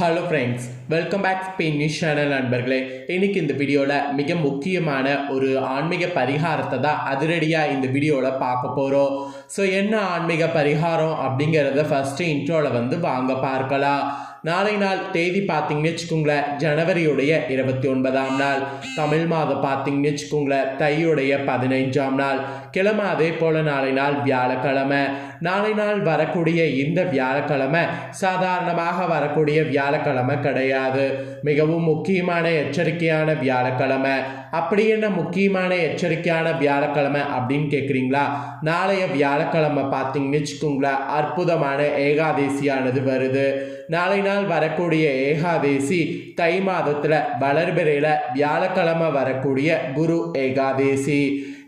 Hello friends welcome back Spain news channel நண்பர்களே. இன்னைக்கு இந்த வீடியோவில் மிக முக்கியமான ஒரு ஆன்மீக பரிகாரத்தை தான் அதிரடியாக இந்த வீடியோவில் பார்க்க போகிறோம் ஸோ என்ன ஆன்மீக பரிகாரம் அப்படிங்கிறத ஃபஸ்ட்டு இன்ட்ரோவில் வந்து வாங்க பார்க்கலாம். நாளை நாள் தேதி பார்த்தீங்கன்னு வச்சுக்கோங்களேன் ஜனவரியுடைய இருபத்தி ஒன்பதாம் நாள். தமிழ் மாதம் பார்த்தீங்கன்னு வச்சுக்கோங்களேன் தையுடைய பதினைஞ்சாம் நாள். கிழமை அதே போல் நாளை நாள் வியாழக்கிழமை. நாளை நாள் வரக்கூடிய இந்த வியாழக்கிழமை சாதாரணமாக வரக்கூடிய வியாழக்கிழமை கிடையாது. மிகவும் முக்கியமான எச்சரிக்கையான வியாழக்கிழமை. அப்படி என்ன முக்கியமான எச்சரிக்கையான வியாழக்கிழமை அப்படின்னு கேட்குறீங்களா நாளைய வியாழக்கிழமை பார்த்தீங்கன்னு வச்சுக்கோங்களேன் அற்புதமான ஏகாதேசியானது வருது. நாளை நாள் வரக்கூடிய ஏகாதேசி தை மாதத்தில் வளர்பிறையில் வியாழக்கிழமை வரக்கூடிய குரு ஏகாதேசி.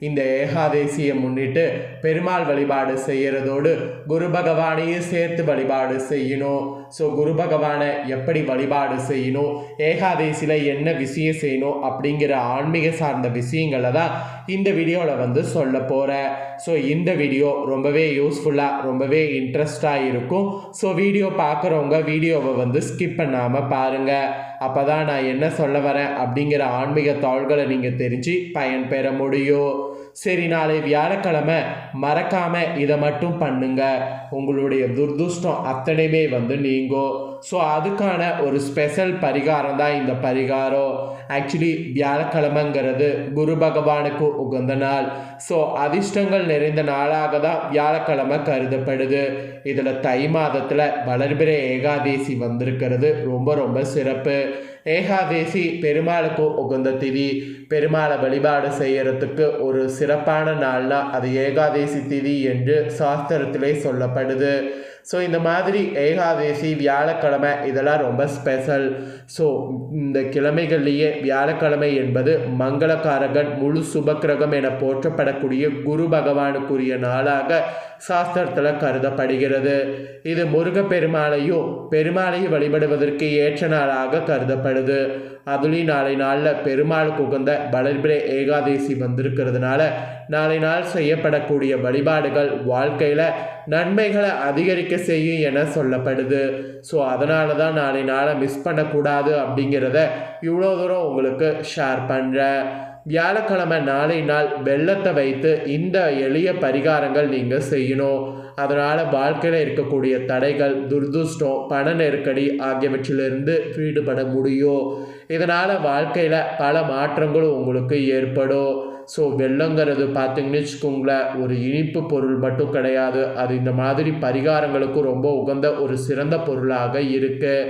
இந்த ஏகாதேசியை முன்னிட்டு பெருமாள் வழிபாடு செய்கிறதோடு குரு பகவானையும் சேர்த்து வழிபாடு செய்யணும். ஸோ குரு பகவானை எப்படி வழிபாடு செய்யணும்? ஏகாதேசியில் என்ன விஷயம் செய்யணும்? அப்படிங்கிற ஆன்மீக சார்ந்த விஷயங்களை தான் இந்த வீடியோவில் வந்து சொல்ல போகிறேன் ஸோ இந்த வீடியோ ரொம்பவே யூஸ்ஃபுல்லாக ரொம்பவே இன்ட்ரெஸ்டாக இருக்கும். ஸோ வீடியோ பார்க்குறவங்க வீடியோவை வந்து ஸ்கிப் பண்ணாமல் பாருங்கள் அப்போ தான் நான் என்ன சொல்ல வரேன் அப்படிங்கிற ஆன்மீக தாள்களை நீங்கள் தெரிஞ்சு பயன்பெற முடியும். சரி நாளை வியாழக்கிழமை மறக்காம இதை மட்டும் பண்ணுங்க. உங்களுடைய துர்துஷ்டம் அத்தனையுமே வந்து நீங்கும் ஸோ அதுக்கான ஒரு ஸ்பெஷல் பரிகாரம் தான் இந்த பரிகாரம். ஆக்சுவலி வியாழக்கிழமைங்கிறது குரு பகவானுக்கு உகந்த நாள். ஸோ அதிர்ஷ்டங்கள் நிறைந்த நாளாக தான் வியாழக்கிழமை கருதப்படுது. இதில் தை மாதத்தில் வளர்பிறை ஏகாதேசி வந்திருக்கிறது. ரொம்ப ரொம்ப சிறப்பு. ஏகாதேசி பெருமாளுக்கு உகந்த திதி. பெருமாளை வழிபாடு செய்யறதுக்கு ஒரு சிறப்பான நாள்னா அது ஏகாதேசி திதி என்று சாஸ்திரத்திலே சொல்லப்படுது. ஸோ இந்த மாதிரி ஏகாதேசி வியாழக்கிழமை இதெல்லாம் ரொம்ப ஸ்பெஷல் ஸோ இந்த கிழமைகள்லேயே வியாழக்கிழமை என்பது மங்களகாரகன் முழு சுபக்கிரகம் என போற்றப்படக்கூடிய குரு பகவானுக்குரிய நாளாக சாஸ்திரத்தில் கருதப்படுகிறது. இது முருகப்பெருமாளையும் பெருமாளையும் வழிபடுவதற்கு ஏற்ற நாளாக கருதப்படுது. அதுலேயும் நாளை நாளில் பெருமாளுக்கு உகந்த வளர்பிறை ஏகாதேசி வந்திருக்கிறதுனால நாளை நாள் செய்யப்படக்கூடிய வழிபாடுகள் வாழ்க்கையில் நன்மைகளை அதிகரிக்க செய்யும் என சொல்லப்படுது. ஸோ அதனால தான் நாளை நாளை மிஸ் பண்ணக்கூடாது அப்படிங்கிறத இவ்வளோ தூரம் உங்களுக்கு ஷேர் பண்ணுறேன் வியாழக்கிழமை நாளை நாள் வெள்ளத்தை வைத்து இந்த எளிய பரிகாரங்கள் நீங்கள் செய்யணும். அதனால் வாழ்க்கையில் இருக்கக்கூடிய தடைகள் துர்துஷ்டம் பண நெருக்கடி ஆகியவற்றிலிருந்து ஈடுபட முடியும். இதனால் வாழ்க்கையில் பல மாற்றங்களும் உங்களுக்கு ஏற்படும். ஸோ வெள்ளங்கிறது பார்த்தீங்கன்னு வச்சுக்கோங்களேன் ஒரு இனிப்பு பொருள் மட்டும் கிடையாது. அது இந்த மாதிரி பரிகாரங்களுக்கு ரொம்ப உகந்த ஒரு சிறந்த பொருளாக இருக்குது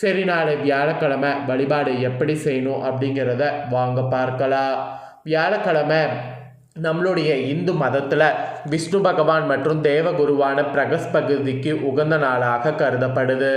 சரி நாளை வியாழக்கிழமை வழிபாடு எப்படி செய்யணும் அப்படிங்கிறத வாங்க பார்க்கலாம். வியாழக்கிழமை நம்மளுடைய இந்து மதத்தில் விஷ்ணு பகவான் மற்றும் தேவகுருவான பிரகஸ்பகுதிக்கு உகந்த நாளாக கருதப்படுது.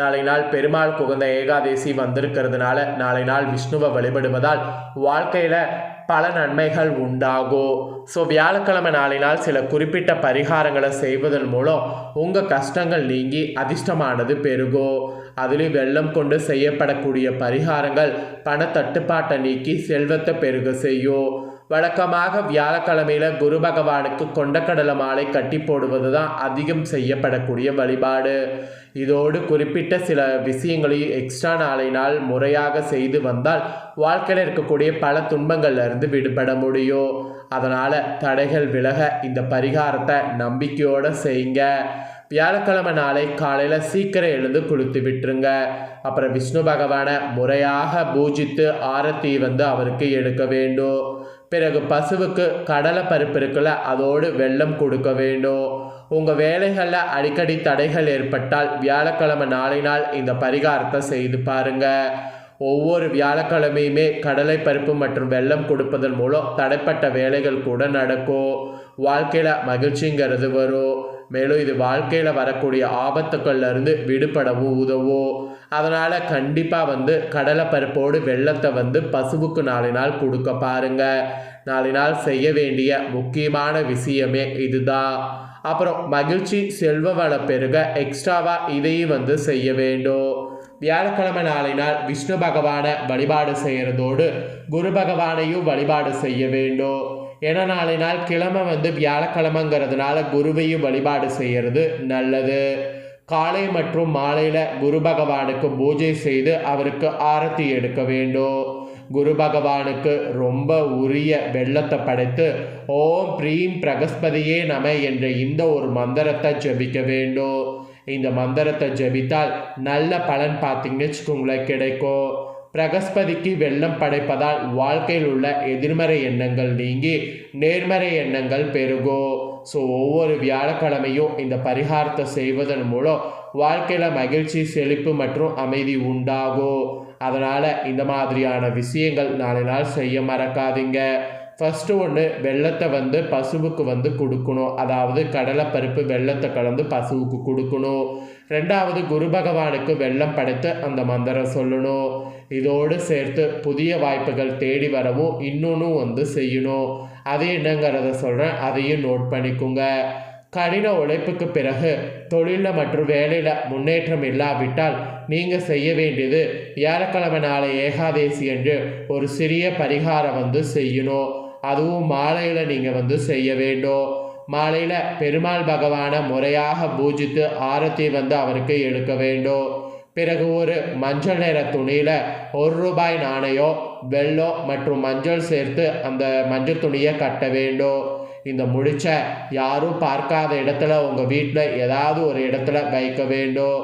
நாளை நாள் பெருமாள் குகந்த ஏகாதேசி வந்திருக்கிறதுனால நாளை நாள் விஷ்ணுவை வழிபடுவதால் வாழ்க்கையில் பல நன்மைகள் உண்டாகும் ஸோ வியாழக்கிழமை நாளினால் சில குறிப்பிட்ட பரிகாரங்களை செய்வதன் மூலம் உங்கள் கஷ்டங்கள் நீங்கி அதிர்ஷ்டமானது பெருகும் அதிலும் வெள்ளம் கொண்டு செய்யப்படக்கூடிய பரிகாரங்கள் பண தட்டுப்பாட்டை நீக்கி செல்வத்தை பெருக செய்யும் வழக்கமாக வியாழக்கிழமையில் குரு பகவானுக்கு கொண்டக்கடலை மாலை கட்டி போடுவது தான் அதிகம் செய்யப்படக்கூடிய வழிபாடு. இதோடு குறிப்பிட்ட சில விஷயங்களையும் எக்ஸ்ட்ரா நாளை நாள் முறையாக செய்து வந்தால் வாழ்க்கையில் இருக்கக்கூடிய பல துன்பங்கள்லேருந்து விடுபட முடியும். அதனால் தடைகள் விலக இந்த பரிகாரத்தை நம்பிக்கையோடு செய்யுங்க. வியாழக்கிழமை நாளை காலையில் சீக்கிரம் எழுந்து குளித்து விட்டுருங்க. அப்புறம் விஷ்ணு பகவானை முறையாக பூஜித்து ஆரத்தி வந்து அவருக்கு எடுக்க வேண்டும். பிறகு பசுவுக்கு கடலை பருப்பு இருக்குல்ல அதோடு வெள்ளம் கொடுக்க வேண்டும். உங்கள் வேலைகளில் அடிக்கடி தடைகள் ஏற்பட்டால் வியாழக்கிழமை நாளை நாள் இந்த பரிகாரத்தை செய்து பாருங்கள் ஒவ்வொரு வியாழக்கிழமையுமே கடலை பருப்பு மற்றும் வெள்ளம் கொடுப்பதன் மூலம் தடைப்பட்ட வேலைகள் கூட நடக்கும். வாழ்க்கையில் மகிழ்ச்சிங்கிறது வரும். மேலும் இது வாழ்க்கையில் வரக்கூடிய ஆபத்துக்கள்லேருந்து விடுபடவும் உதவும் அதனால் கண்டிப்பாக வந்து கடலை பருப்போடு வெள்ளத்தை வந்து பசுவுக்கு நாலு நாள் கொடுக்க பாருங்க. நாலு நாள் செய்ய வேண்டிய முக்கியமான விஷயமே இதுதான். அப்புறம் மகிழ்ச்சி செல்வ வள பெருக எக்ஸ்ட்ராவாக இதையும் வந்து செய்ய வேண்டும். வியாழக்கிழமை நாளை நாள் விஷ்ணு பகவானை வழிபாடு செய்கிறதோடு குரு பகவானையும் வழிபாடு செய்ய வேண்டும். ஏன்னா நாளை நாள் கிழமை வந்து வியாழக்கிழமைங்கிறதுனால குருவையும் வழிபாடு செய்கிறது நல்லது. காலை மற்றும் மாலையில் குரு பகவானுக்கு பூஜை செய்து அவருக்கு ஆரத்தி எடுக்க வேண்டும். குரு பகவானுக்கு ரொம்ப உரிய வெள்ளத்தை படைத்து ஓம் பிரீம் பிரகஸ்பதியே நம என்ற இந்த ஒரு மந்திரத்தை ஜபிக்க வேண்டும். இந்த மந்திரத்தை ஜபித்தால் நல்ல பலன் பார்த்தீங்கன்னு வச்சுக்கோங்களேன் கிடைக்கும். பிரகஸ்பதிக்கு வெள்ளம் படைப்பதால் வாழ்க்கையில் உள்ள எதிர்மறை எண்ணங்கள் நீங்கி நேர்மறை எண்ணங்கள் பெருகும் ஸோ ஒவ்வொரு வியாழக்கிழமையும் இந்த பரிகாரத்தை செய்வதன் மூலம் வாழ்க்கையில் மகிழ்ச்சி செழிப்பு மற்றும் அமைதி உண்டாகும் அதனால் இந்த மாதிரியான விஷயங்கள் நாளை நாள் செய்ய மறக்காதீங்க. ஃபஸ்ட்டு ஒன்று வெள்ளத்தை வந்து பசுவுக்கு வந்து கொடுக்கணும். அதாவது கடலைப்பருப்பு வெள்ளத்தை கலந்து பசுவுக்கு கொடுக்கணும். ரெண்டாவது குரு பகவானுக்கு வெள்ளம் படைத்து அந்த மந்திரம் சொல்லணும். இதோடு சேர்த்து புதிய வாய்ப்புகள் தேடி வரவும் இன்னொன்றும் வந்து செய்யணும். அது என்னங்கிறத சொல்கிறேன் அதையும் நோட் பண்ணிக்கோங்க. கடின உழைப்புக்கு பிறகு தொழிலில் மற்றும் வேலையில் முன்னேற்றம் இல்லாவிட்டால் நீங்கள் செய்ய வேண்டியது வியாழக்கிழமை நாளை ஏகாதேசி என்று ஒரு சிறிய பரிகாரம் வந்து செய்யணும். அதுவும் மாலையில் நீங்கள் வந்து செய்ய வேண்டும். மாலையில் பெருமாள் பகவானை முறையாக பூஜித்து ஆரத்தி வந்து அவருக்கு எடுக்க வேண்டும். பிறகு ஒரு மஞ்சள் நிற துணியில் ஒரு ரூபாய் நாணயம் வெள்ளம் மற்றும் மஞ்சள் சேர்த்து அந்த மஞ்சள் துணியை கட்ட வேண்டும். இந்த முடிச்ச யாரும் பார்க்காத இடத்துல உங்கள் வீட்டில் ஏதாவது ஒரு இடத்துல வைக்க வேண்டும்.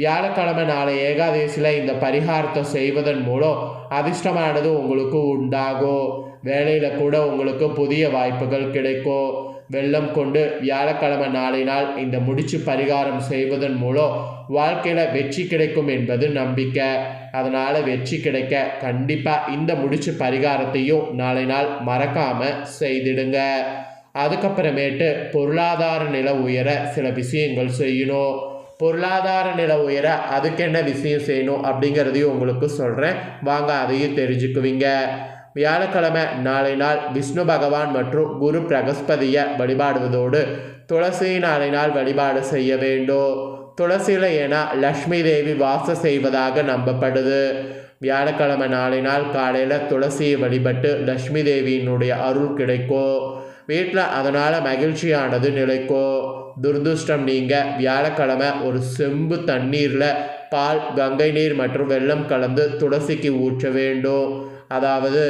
வியாழக்கிழமை நாளை ஏகாதசியில் இந்த பரிகாரத்தை செய்வதன் மூலம் அதிர்ஷ்டமானது உங்களுக்கு உண்டாகும். வேலையில் கூட உங்களுக்கு புதிய வாய்ப்புகள் கிடைக்கும் வெள்ளம் கொண்டு வியாழக்கிழமை நாளினால் இந்த முடிச்சு பரிகாரம் செய்வதன் மூலம் வாழ்க்கையில் வெற்றி கிடைக்கும் என்பது நம்பிக்கை. அதனால் வெற்றி கிடைக்க கண்டிப்பாக இந்த முடிச்சு பரிகாரத்தையும் நாளை நாள் மறக்காமல் செய்திடுங்க. அதுக்கப்புறமேட்டு பொருளாதார நில உயர சில விஷயங்கள் செய்யணும். பொருளாதார நில உயர அதுக்கு என்ன விஷயம் செய்யணும் அப்படிங்கிறதையும் உங்களுக்கு சொல்கிறேன் வாங்க அதையும் தெரிஞ்சுக்குவீங்க. வியாழக்கிழமை நாளை நாள் விஷ்ணு பகவான் மற்றும் குரு பிரகஸ்பதியை வழிபாடுவதோடு துளசி நாளை நாள் வழிபாடு செய்ய வேண்டும். துளசியில் ஏன்னா லக்ஷ்மி தேவி வாசம் செய்வதாக நம்பப்படுது. வியாழக்கிழமை நாளை நாள் காலையில் துளசியை வழிபட்டு லக்ஷ்மி தேவியினுடைய அருள் கிடைக்கும். வீட்டில் அதனால் மகிழ்ச்சியானது நிலைக்கும். துர்துஷ்டம் நீங்கள் வியாழக்கிழமை ஒரு செம்பு தண்ணீரில் பால் கங்கை நீர் மற்றும் வெள்ளம் கலந்து துளசிக்கு ஊற்ற வேண்டும். அதாவது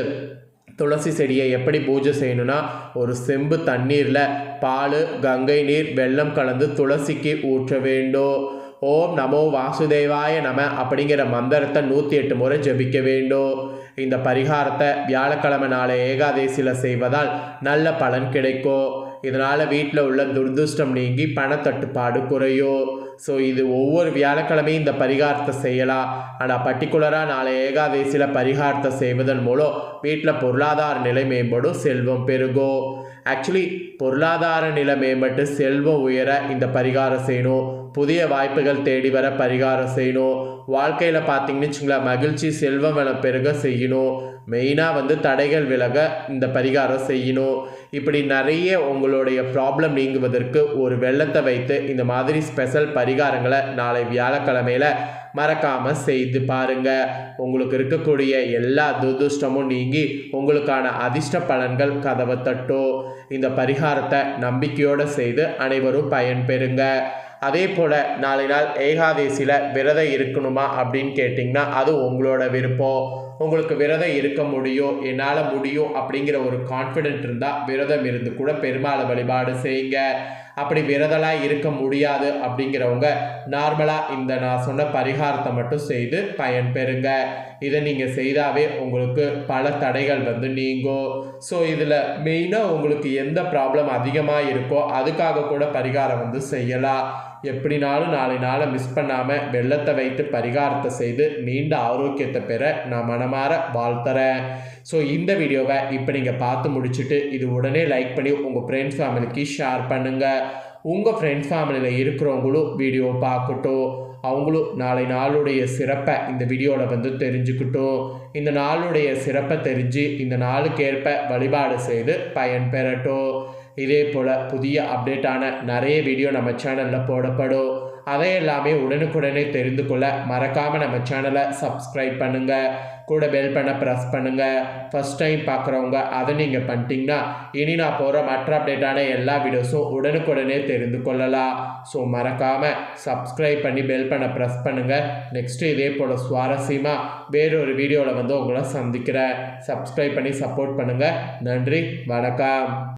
துளசி செடியை எப்படி பூஜை செய்யணும்னா ஒரு செம்பு தண்ணீரில் பால் கங்கை நீர் வெள்ளம் கலந்து துளசிக்கு ஊற்ற வேண்டும். ஓம் நமோ வாசுதேவாய நம அப்படிங்கிற மந்திரத்தை நூற்றி எட்டு முறை ஜபிக்க வேண்டும். இந்த பரிகாரத்தை வியாழக்கிழமை நாளை ஏகாதேசியில் செய்வதால் நல்ல பலன் கிடைக்கும். இதனால் வீட்டில் உள்ள துர்துஷ்டம் நீங்கி பணத்தட்டுப்பாடு குறையும் ஸோ இது ஒவ்வொரு வியாழக்கிழமையும் இந்த பரிகாரத்தை செய்யலாம். ஆனால் பர்டிகுலராக நாளை ஏகாதேசியில் பரிகாரத்தை செய்வதன் மூலம் வீட்டில் பொருளாதார நிலை மேம்படும் செல்வம் பெருகும் ஆக்சுவலி பொருளாதார நிலை மேம்பட்டு செல்வம் உயர இந்த பரிகாரம் செய்யணும். புதிய வாய்ப்புகள் தேடி வர பரிகாரம் செய்யணும். வாழ்க்கையில் பார்த்தீங்கன்னு வச்சுங்களேன் மகிழ்ச்சி செல்வம் வளம் பெருக செய்யணும். மெயினாக வந்து தடைகள் விலக இந்த பரிகாரம் செய்யணும். இப்படி நிறைய உங்களுடைய ப்ராப்ளம் நீங்குவதற்கு ஒரு வெள்ளத்தை வைத்து இந்த மாதிரி ஸ்பெஷல் பரிகாரங்களை நாளை வியாழக்கிழமையில் மறக்காமல் செய்து பாருங்கள் உங்களுக்கு இருக்கக்கூடிய எல்லா துர்துஷ்டமும் நீங்கி உங்களுக்கான அதிர்ஷ்ட பலன்கள் கதவை தட்டும். இந்த பரிகாரத்தை நம்பிக்கையோடு செய்து அனைவரும் பயன்பெறுங்க. அதே போல் நாளை நாள் ஏகாதேசியில் விரதம் இருக்கணுமா அப்படின்னு கேட்டிங்கன்னா அது உங்களோட விருப்பம். உங்களுக்கு விரதம் இருக்க முடியும் என்னால் முடியும் அப்படிங்கிற ஒரு கான்ஃபிடென்ட் இருந்தால் விரதம் இருந்து கூட பெருமாளை வழிபாடு செய்யுங்க. அப்படி விரதலாக இருக்க முடியாது அப்படிங்கிறவங்க நார்மலாக இந்த நான் சொன்ன பரிகாரத்தை மட்டும் செய்து பயன்பெறுங்க இதை நீங்கள் செய்தாவே உங்களுக்கு பல தடைகள் வந்து நீங்கும். ஸோ இதில் மெயினாக உங்களுக்கு எந்த ப்ராப்ளம் அதிகமாக இருக்கோ அதுக்காக கூட பரிகாரம் வந்து செய்யலாம். எப்படினாலும் நாளை நாளை மிஸ் பண்ணாமல் வெள்ளத்தை வைத்து பரிகாரத்தை செய்து நீண்ட ஆரோக்கியத்தை பெற நான் மனமாற வாழ்த்துறேன். ஸோ இந்த வீடியோவை இப்போ நீங்கள் பார்த்து முடிச்சுட்டு இது உடனே லைக் பண்ணி உங்கள் ஃப்ரெண்ட்ஸ் ஃபேமிலிக்கு ஷேர் பண்ணுங்கள் உங்கள் ஃப்ரெண்ட்ஸ் ஃபேமிலியில் இருக்கிறவங்களும் வீடியோ பார்க்கட்டும். அவங்களும் நாளை நாளுடைய சிறப்பை இந்த வீடியோவில் வந்து தெரிஞ்சுக்கிட்டும். இந்த நாளுடைய சிறப்பை தெரிஞ்சு இந்த நாளுக்கு ஏற்ப வழிபாடு செய்து பயன் பெறட்டும் இதே போல் புதிய அப்டேட்டான நிறைய வீடியோ நம்ம சேனலில் போடப்படும். அதை எல்லாமே உடனுக்குடனே தெரிந்து கொள்ள மறக்காமல் நம்ம சேனலை சப்ஸ்கிரைப் பண்ணுங்கள் கூட பெல் பண்ண ப்ரெஸ் பண்ணுங்கள் ஃபஸ்ட் டைம் பார்க்குறவங்க அதை நீங்கள் பண்ணிட்டீங்கன்னா இனி நான் போகிற மற்ற அப்டேட்டான எல்லா வீடியோஸும் உடனுக்குடனே தெரிந்து கொள்ளலாம். ஸோ மறக்காமல் சப்ஸ்கிரைப் பண்ணி பெல் பண்ண ப்ரெஸ் பண்ணுங்கள் நெக்ஸ்ட்டு இதே போல் சுவாரஸ்யமாக வேறொரு வீடியோவில் வந்து உங்களை சந்திக்கிறேன். சப்ஸ்கிரைப் பண்ணி சப்போர்ட் பண்ணுங்கள் நன்றி வணக்கம்.